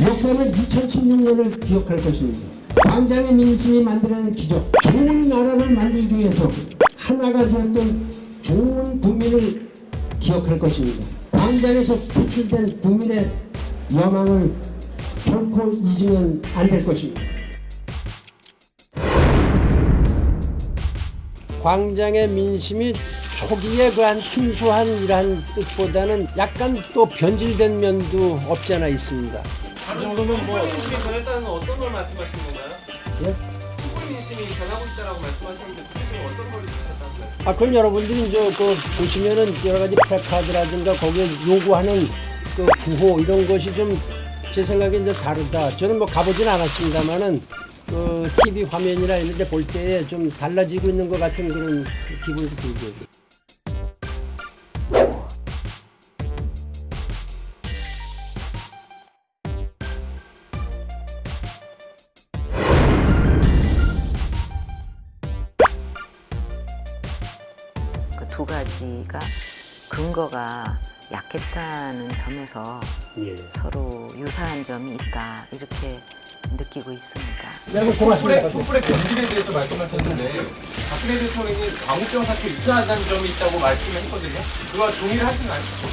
역사는 2016년을 기억할 것입니다. 광장의 민심이 만들어낸 기적, 좋은 나라를 만들기 위해서 하나가 되었던 좋은 국민을 기억할 것입니다. 광장에서 표출된 국민의 여망을 결코 잊으면 안 될 것입니다. 광장의 민심이 초기에 그한 순수한 이러한 뜻보다는 약간 또 변질된 면도 없지 않아 있습니다. 이 정도면 뭐 민심이 변했다는 건 어떤 걸 말씀하시는 건가요? 예? 축구 민심이 변하고 있다라고 말씀하시는데 구체적으로 어떤 걸 뜻하셨다는 거예요? 아, 그건 여러분들이 이제 그 보시면은 여러 가지 플래카드라든가 거기에 요구하는 그 구호 이런 것이 좀 제 생각에 이제 다르다. 저는 뭐 가보진 않았습니다만은 그 TV 화면이나 이런 데 볼 때에 좀 달라지고 있는 것 같은 그런 기분이 들고. 그 두 가지가 근거가 약했다는 점에서 예. 서로 유사한 점이 있다 이렇게 느끼고 있습니다. 여러분 촛불의, 고맙습니다. 촛불의 경질에 대해서 말씀하셨는데 박근혜 대통령이 광우병 사태 유사하다는 점이 있다고 말씀을 했거든요. 그와 동의를 하시는 않으시죠?